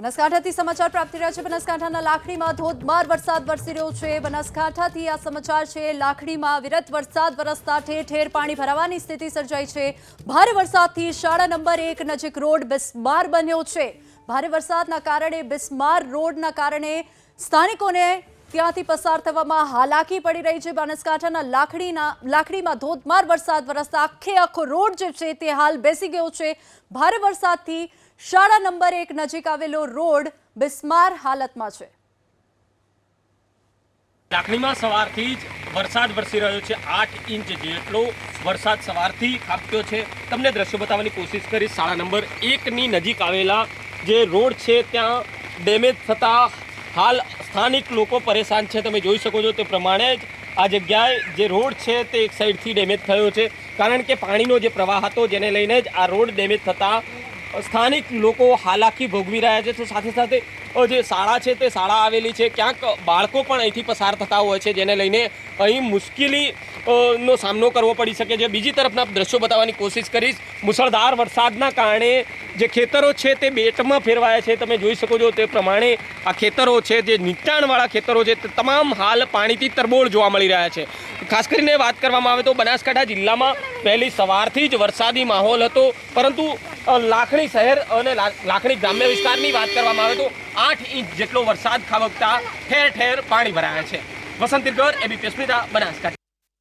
બનાસકાંઠાથી સમાચાર પ્રાપ્ત રહ્યા છે. બનાસકાંઠાના લાખણીમાં ધોધમાર વરસાદ વરસી રહ્યો છે. બનાસકાંઠાથી આ સમાચાર છે. લાખણીમાં વિરત વરસાદ, વરસતા ઠેર ઠેર પાણી ભરાવાની સ્થિતિ સર્જાઈ છે. ભારે વરસાદથી શાળા નંબર એક નજીક રોડ બિસ્માર બન્યો છે. ભારે વરસાદના કારણે બિસ્માર રોડના કારણે સ્થાનિકોને ત્યાંથી પસાર થવામાં હાલાકી પડી રહી છે. બનાસકાંઠાના લાખડીના, લાખડીમાં ધોધમાર વરસાદ, વરસતા આખે આખો રોડ જે છે તે હાલ બેસી ગયો છે. ભારે વરસાદથી શાળા નંબર એક નજીક આવેલો રોડ બિસ્માર હાલતમાં છે. લાખણીમાં સવારથી જ વરસાદ વરસી રહ્યો છે. આઠ ઇંચ જેટલો વરસાદ સવારથી ખાબક્યો છે. તમને દ્રશ્યો બતાવવાની કોશિશ કરી શાળા નંબર એકની નજીક આવેલા જે રોડ છે, ત્યાં ડેમેજ થતાં હાલ સ્થાનિક લોકો પરેશાન છે. તમે જોઈ શકો છો તે પ્રમાણે જ આ જગ્યાએ જે રોડ છે તે એક સાઈડથી ડેમેજ થયો છે. કારણ કે પાણીનો જે પ્રવાહ હતો, જેને લઈને જ આ રોડ ડેમેજ થતાં સ્થાનિક લોકો હાલાકી ભોગવી રહ્યા છે. તો સાથે સાથે જે શાળા છે તે શાળા આવેલી છે. ક્યાંક બાળકો પણ અહીંથી પસાર થતા હોય છે, જેને લઈને અહીં મુશ્કેલી નો સામનો કરવો પડી શકે છે. બીજી તરફના દ્રશ્યો બતાવવાની કોશિશ કરીશ. મુસળધાર વરસાદના કારણે જે ખેતરો છે તે બેટમાં ફેરવાયા છે. તમે જોઈ શકો છો તે પ્રમાણે આ ખેતરો છે, જે નીચાણવાળા ખેતરો છે, તે તમામ હાલ પાણીથી તરબોળ જોવા મળી રહ્યા છે. ખાસ કરીને વાત કરવામાં આવે તો બનાસકાંઠા જિલ્લામાં પહેલી સવારથી જ વરસાદી માહોલ હતો. પરંતુ લાખણી શહેર અને લાખણી ગ્રામ્ય વિસ્તારની વાત કરવામાં આવે તો આઠ ઇંચ જેટલો વરસાદ ખાબકતા ઠેર ઠેર પાણી ભરાયા છે. વસંત તિરગર એબીપી, અસ્મિતા, બનાસકાંઠા.